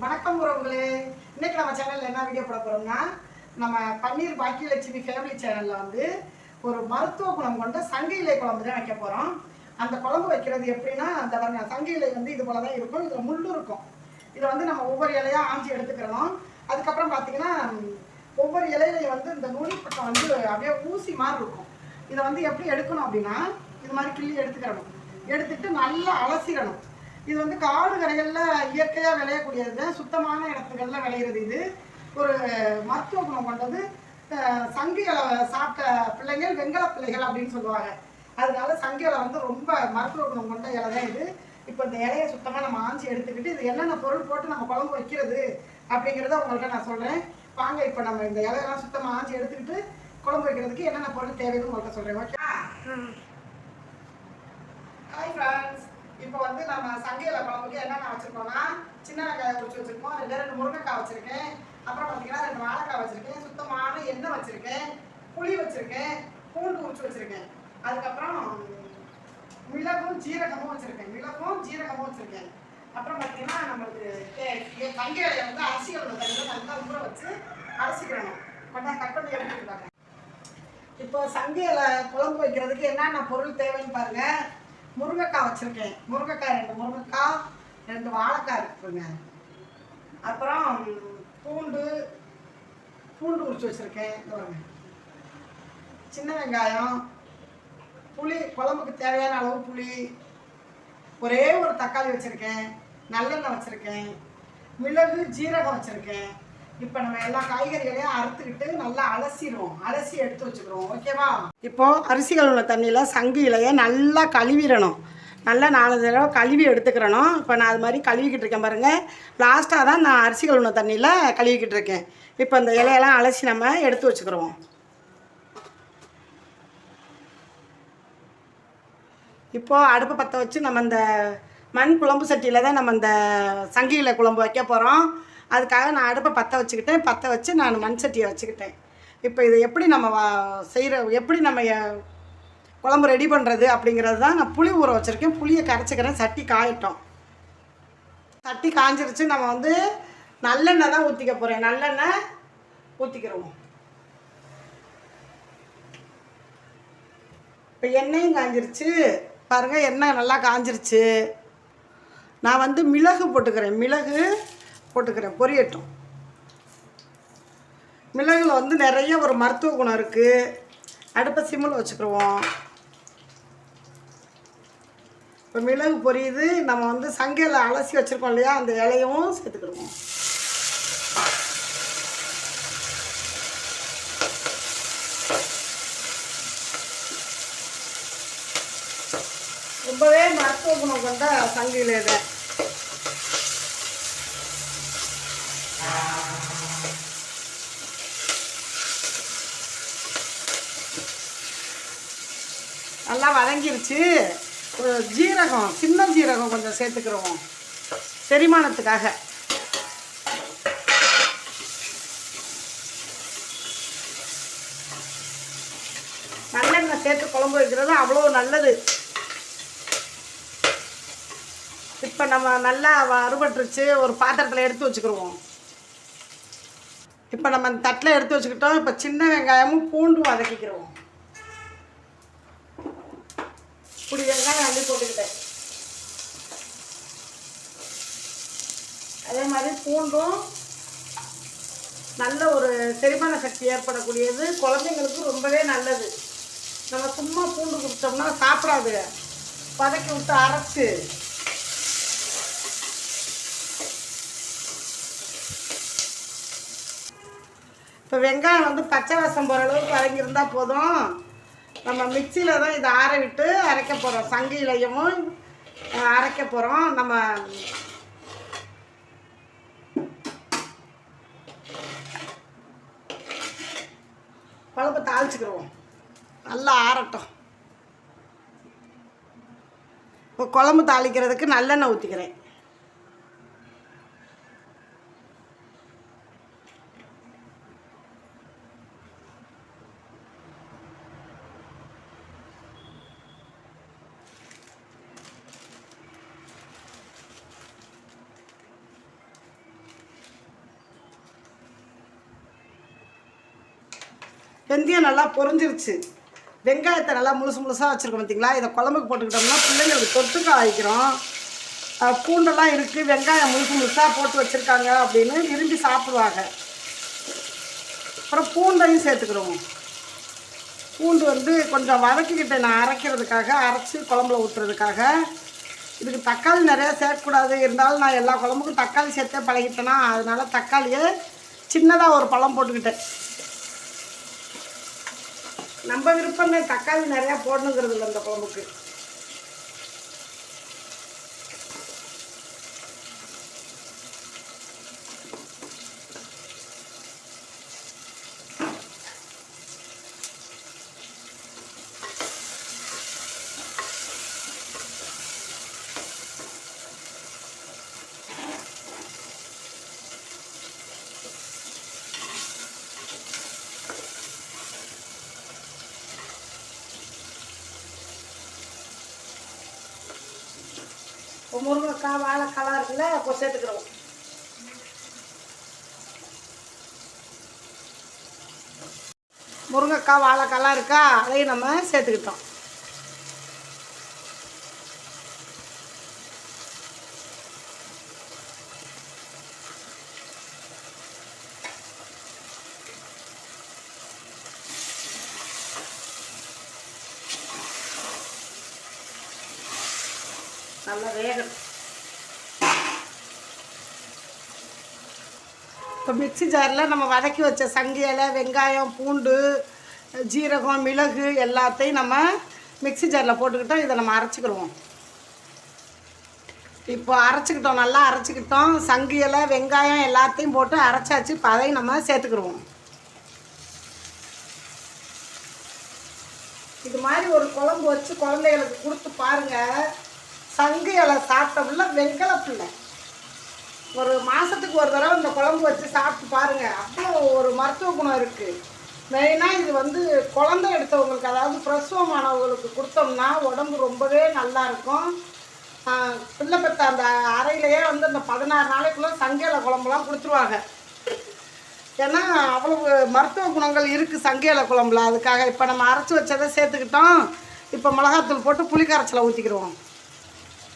வணக்கம் உறவுகளே. இன்னைக்கு நம்ம சேனல்ல என்ன வீடியோ போட போறோம்னா நம்ம பன்னீர் பாக்கியலட்சுமி ஃபேமிலி சேனல்ல வந்து ஒரு மருத்துவ குணம் கொண்ட சங்க இலை குழம்பு தான் வைக்க போறோம். அந்த குழம்பு வைக்கிறது எப்படின்னா அந்த பாருங்க சங்க இலை வந்து இது போல தான் இருக்கும். இதுல முள்ளு இருக்கும். இதை வந்து நம்ம ஒவ்வொரு இலையா ஆஞ்சி எடுத்துக்கிறோம் அதுக்கப்புறம் பார்த்தீங்கன்னா ஒவ்வொரு இலையிலையும் வந்து இந்த நூலிப்பட்டம் வந்து அப்படியே ஊசி மாதிரி இருக்கும். இதை வந்து எப்படி எடுக்கணும் அப்படின்னா இது மாதிரி கிள்ளி எடுத்துக்கிறணும். எடுத்துட்டு நல்லா அலசிடணும். இது வந்து காடு கரைகளில் இயற்கையாக விளையக்கூடியது சுத்தமான இடத்துகளில் விளையிறது இது. ஒரு மருத்துவ குணம் கொண்டது சங்கு இலை சாப்பிட்ட பிள்ளைகள் வெங்கல பிள்ளைகள் அப்படின்னு சொல்லுவாங்க. அதனால சங்கு இலை வந்து ரொம்ப மருத்துவ குணம் கொண்ட இலை தான் இது. இப்போ இந்த இலையை சுத்தமாக நம்ம ஆஞ்சி எடுத்துக்கிட்டு இது என்னென்ன பொருள் போட்டு நம்ம குழம்பு வைக்கிறது அப்படிங்கிறத உங்கள்கிட்ட நான் சொல்கிறேன் வாங்க இப்போ நம்ம இந்த இலையெல்லாம் சுத்தமாக ஆஞ்சி எடுத்துக்கிட்டு குழம்பு வைக்கிறதுக்கு என்னென்ன பொருள் தேவைன்னு உங்கள்கிட்ட சொல்கிறேன் ஓகே? ஹாய் ஃப்ரெண்ட்ஸ் இப்போ வந்து நம்ம சங்கையில் குழம்புக்கு என்னென்ன வச்சிருக்கோம்னா சின்ன வெங்காயம் உரிச்சு வச்சுருக்கோம். ரெண்டு ரெண்டு முருங்கைக்காய் வச்சுருக்கேன். அப்புறம் பார்த்தீங்கன்னா ரெண்டு வாழைக்காய் வச்சுருக்கேன். சுத்தமான எண்ணெய் வச்சுருக்கேன். புளி வச்சுருக்கேன். பூண்டு உரிச்சு வச்சுருக்கேன். அதுக்கப்புறம் மிளகும் ஜீரகமும் வச்சுருக்கேன். மிளகும் ஜீரகமும் வச்சுருக்கேன். அப்புறம் பார்த்தீங்கன்னா நம்மளுக்கு தங்கை இலையை வந்து அரிசிகளோட தண்ணியில் நல்லா ஊற வச்சு அரைச்சிக்கிறணும். கொண்டா கட் பண்ணி எடுத்துக்கிட்டாங்க இப்போ சங்கையில குழம்பு வைக்கிறதுக்கு என்னென்ன பொருள் தேவைன்னு பாருங்க. முருங்கைக்காய் வச்சுருக்கேன். முருங்கைக்காய் ரெண்டு முருங்கைக்காய் ரெண்டு வாழைக்காய் இருக்குதுங்க அப்புறம் பூண்டு பூண்டு உரிச்சு வச்சுருக்கேன். இந்த பாருங்க சின்ன வெங்காயம் புளி குழம்புக்கு தேவையான அளவு புளி ஒரே ஒரு தக்காளி வச்சுருக்கேன் நல்லெண்ணெய் வச்சுருக்கேன் மிளகு ஜீரகம் வச்சுருக்கேன். இப்போ நம்ம எல்லா காய்கறிகளையும் அறுத்துக்கிட்டு நல்லா அலசிடுவோம். அலசி எடுத்து வச்சுக்கிறோம். ஓகேவா இப்போ அரிசிகள் உள்ள தண்ணியில் சங்கு இலையை நல்லா கழுவிடணும். நல்லா நாலு தடவை கழுவி எடுத்துக்கிறணும். இப்போ நான் அது மாதிரி கழுவிக்கிட்டு இருக்கேன் பாருங்கள் லாஸ்ட்டாக தான் நான் அரிசிகள் உள்ள தண்ணியில் கழுவிக்கிட்டு இருக்கேன். இப்போ இந்த இலையெல்லாம் அலசி நம்ம எடுத்து வச்சுக்கிறோம். இப்போது அடுப்பை பற்ற வச்சு நம்ம இந்த மண் குழம்பு சட்டியில் தான் நம்ம இந்த சங்கியில் குழம்பு வைக்க போகிறோம் அதுக்காக நான் அடுப்பை பற்ற வச்சுக்கிட்டேன். பற்ற வச்சு நான் மண் சட்டியை வச்சுக்கிட்டேன். இப்போ இதை எப்படி நம்ம செய்கிற எப்படி நம்ம குழம்பு ரெடி பண்ணுறது அப்படிங்கிறது தான் நான் புளி ஊற வச்சுருக்கேன். புளியை கரைச்சிக்கிறேன். சட்டி காயட்டும். சட்டி காஞ்சிருச்சு. நம்ம வந்து நல்லெண்ணெய் தான் ஊற்றிக்க போகிறேன் நல்லெண்ணெய் ஊற்றிக்கிறோம் இப்போ எண்ணெயும் காஞ்சிருச்சு. பாருங்கள் எண்ணெய் நல்லா காஞ்சிருச்சு. நான் வந்து மிளகு போட்டுக்கிறேன். மிளகு போட்டுக்கிறேன் பொரியட்டும். மிளகில் வந்து நிறைய ஒரு மருத்துவ குணம் இருக்குது அடுப்பை சிம்மில் வச்சுக்கிடுவோம் இப்போ மிளகு பொரியுது. நம்ம வந்து சங்கையில் அலசி வச்சுருக்கோம் இல்லையா? அந்த இலையும் சேர்த்துக்கிடுவோம். ரொம்பவே மருத்துவ குணம் கொண்ட சங்கில நல்லா வதங்கிருச்சு. ஒரு ஜீரகம் சின்ன ஜீரகம் கொஞ்சம் சேர்த்துக்கிறோம். செரிமானத்துக்காக. நல்லெண்ணெய் சேர்த்து குழம்பு வைக்கிறது அவ்வளோ நல்லது. இப்போ நம்ம நல்லா அறுபட்டுருச்சு. ஒரு பாத்திரத்தில் எடுத்து வச்சுக்கிருவோம். இப்போ நம்ம தட்டில் எடுத்து வச்சுக்கிட்டோம். இப்போ சின்ன வெங்காயமும் பூண்டும் வதக்கிக்கிறோம் இப்படி வெங்காயம் அள்ளி போட்டுக்கிட்டேன். அதே மாதிரி பூண்டும் நல்ல ஒரு செரிமான சக்தி ஏற்படக்கூடியது. குழந்தைங்களுக்கு ரொம்பவே நல்லது. நம்ம சும்மா பூண்டு கொடுத்தோம்னா சாப்பிடாது. பதக்கி விட்டு அரைச்சு. இப்போ வெங்காயம் வந்து பச்சை வாசம் போகிற அளவுக்கு வதங்கியிருந்தா போதும். நம்ம மிக்சியில் தான் இதை ஆற விட்டு அரைக்க போகிறோம் சங்கிலையும் அரைக்க போகிறோம் நம்ம குழம்பு தாளிச்சுக்கிடுவோம் நல்லா ஆறட்டும். இப்போ குழம்பு தாளிக்கிறதுக்கு நல்லெண்ணெய் ஊற்றிக்கிறேன் வெந்தயம் நல்லா பொறிஞ்சிருச்சு வெங்காயத்தை நல்லா முழுசு முழுசாக வச்சுருக்கோம் பார்த்தீங்களா இதை குழம்புக்கு போட்டுக்கிட்டோம்னா பிள்ளைங்களுக்கு தொட்டுக்க ஆயிக்கிறோம். பூண்டெல்லாம் இருக்குது வெங்காயம் முழுசு முழுசாக போட்டு வச்சுருக்காங்க அப்படின்னு விரும்பி சாப்பிடுவாங்க. அப்புறம் பூண்டையும் சேர்த்துக்கிறோம். பூண்டு வந்து கொஞ்சம் வதக்கிக்கிட்டேன் நான் அரைக்கிறதுக்காக அரைச்சி குழம்புல ஊற்றுறதுக்காக இதுக்கு தக்காளி நிறையா சேர்க்கக்கூடாது. இருந்தாலும் நான் எல்லா குழம்புக்கும் தக்காளி சேர்த்தே பழகிட்டேனா அதனால் தக்காளியை சின்னதாக ஒரு பழம் போட்டுக்கிட்டேன். நம்ம விருப்பம் தான் தக்காளி நிறையா போடணுங்கிறது இல்லை இந்த குழம்புக்கு. இப்போ முருங்கைக்காய் வாழைக்காலாம் இருக்குல்ல இப்போ சேர்த்துக்கிறோம். முருங்கைக்காய் வாழைக்காலாம் இருக்கா? அதையும் நம்ம சேர்த்துக்கிட்டோம். நல்லா வேகணும் இப்போ மிக்ஸி ஜாரில் நம்ம வதக்கி வச்ச சங்கி இலை வெங்காயம் பூண்டு ஜீரகம் மிளகு எல்லாத்தையும் நம்ம மிக்ஸி ஜாரில் போட்டுக்கிட்டோம் இதை நம்ம அரைச்சிக்கிடுவோம் இப்போ அரைச்சிக்கிட்டோம் நல்லா அரைச்சிக்கிட்டோம் சங்கி இலை வெங்காயம் எல்லாத்தையும் போட்டு அரைச்சாச்சு இப்போ அதையும் நம்ம சேர்த்துக்கிடுவோம் இது மாதிரி ஒரு குழம்பு வச்சு குழந்தைகளுக்கு கொடுத்து பாருங்கள் சங்கு இலை சாப்பிட்ட பிள்ளை. வெங்கல பிள்ளை ஒரு மாதத்துக்கு ஒரு தடவை இந்த குழம்பு வச்சு சாப்பிட்டு பாருங்கள் அவ்வளோ ஒரு மருத்துவ குணம் இருக்குது மெயினாக இது வந்து குழந்தை எடுத்தவங்களுக்கு அதாவது பிரசவமானவங்களுக்கு கொடுத்தோம்னா உடம்பு ரொம்பவே நல்லா இருக்கும். பிள்ளை பெற்ற அந்த அறையிலேயே வந்து அந்த பதினாறு நாளைக்குள்ளே சங்கையில குழம்புலாம் கொடுத்துருவாங்க. ஏன்னா அவ்வளவு மருத்துவ குணங்கள் இருக்குது சங்கையில குழம்புல. அதுக்காக இப்போ நம்ம அரைச்சி வச்சதை சேர்த்துக்கிட்டோம். இப்போ மிளகாத்தூள் போட்டு புளிக்கரைச்சலை ஊற்றிக்கிடுவோம்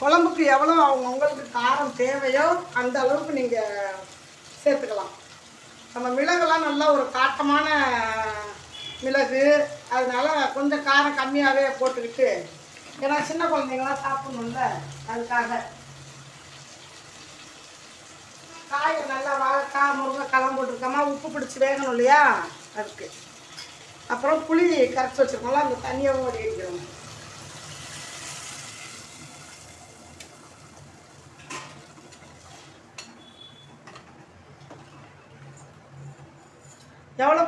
குழம்புக்கு எவ்வளோ அவங்கவுங்களுக்கு காரம் தேவையோ அந்த அளவுக்கு நீங்கள் சேர்த்துக்கலாம். நம்ம மிளகுலாம் நல்லா ஒரு காட்டமான மிளகு அதனால் கொஞ்சம் காரம் கம்மியாகவே போட்டுக்கிட்டு ஏன்னா சின்ன குழந்தைங்களாம் சாப்பிடணும்ல அதுக்காக. காயை நல்லா வாழைக்காய் முருங்கைக்காலாம் போட்டிருக்கோமா உப்பு பிடிச்சி வேகணும் இல்லையா? அதுக்கு. அப்புறம் புளி கரைச்சி வச்சுருக்கோம்ல அந்த தண்ணியாகவும் ஓடி இருக்கிறோம்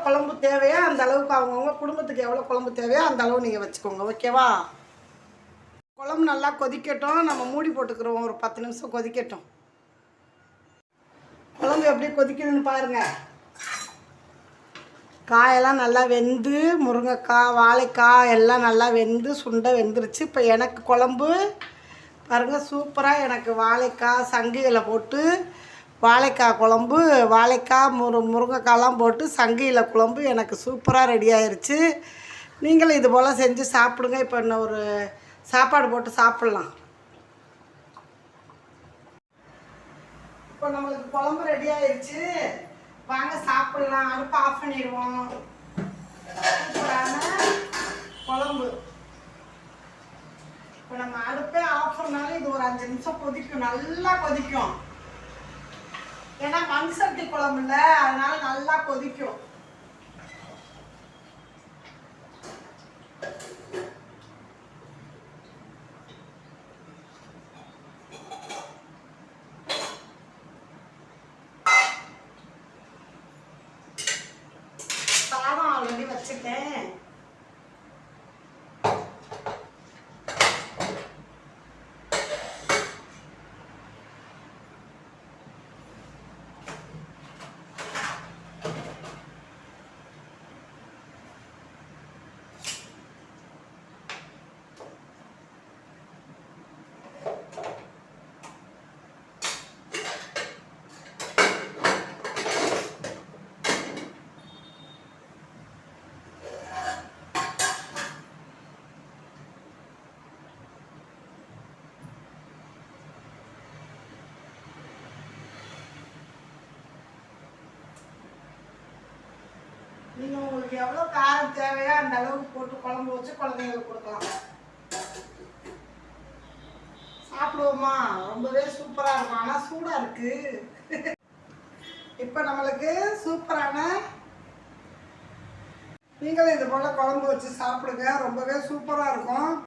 குழம்பு தேவையோ? அந்த அளவுக்கு அவங்கவுங்க குடும்பத்துக்கு எவ்வளோ குழம்பு தேவையோ அந்த அளவு நீங்கள் வச்சுக்கோங்க. ஓகேவா? குழம்பு நல்லா கொதிக்கட்டும். நம்ம மூடி போட்டுக்கிறோம். ஒரு பத்து நிமிஷம் கொதிக்கட்டும். குழம்பு எப்படி கொதிக்கணும்னு பாருங்கள் காயெல்லாம் நல்லா வெந்து முருங்கைக்காய் வாழைக்காய் எல்லாம் நல்லா வெந்து சுண்டை வெந்துருச்சு. இப்போ எனக்கு குழம்பு. பாருங்கள் சூப்பராக எனக்கு வாழைக்காய் சங்குகளை போட்டு வாழைக்காய் குழம்பு வாழைக்காய் முரு முருங்கைக்காய்லாம் போட்டு சங்கையில் குழம்பு எனக்கு சூப்பராக ரெடி ஆயிடுச்சு நீங்களும் இது போல் செஞ்சு சாப்பிடுங்க. இப்போ இன்னும் ஒரு சாப்பாடு போட்டு சாப்பிட்லாம். இப்போ நம்மளுக்கு குழம்பு ரெடி ஆயிடுச்சு வாங்க சாப்பிட்லாம். அடுப்பு ஆஃப் பண்ணிடுவோம். சூப்பரான குழம்பு. இப்போ நம்ம அடுப்பே ஆஃப் பண்ணாலும் இது ஒரு அஞ்சு நிமிஷம் கொதிக்கும். நல்லா கொதிக்கும். ஏன்னா மண் சட்டி குழம்புல அதனால நல்லா கொதிக்கும். சாதம் ஆல்ரெடி வச்சுட்டேன். நீங்கள் உங்களுக்கு எவ்வளோ காரம் தேவையோ அந்த அளவுக்கு போட்டு குழம்பு வச்சு குழந்தைங்களுக்கு கொடுக்கலாம். சாப்பிடுவோமா? ரொம்பவே சூப்பராக இருக்கும். ஆனால் சூடாக இருக்கு. இப்போ நம்மளுக்கு சூப்பரான நீங்களும் இது போல் குழம்பு வச்சு சாப்பிடுங்க. ரொம்பவே சூப்பராக இருக்கும்.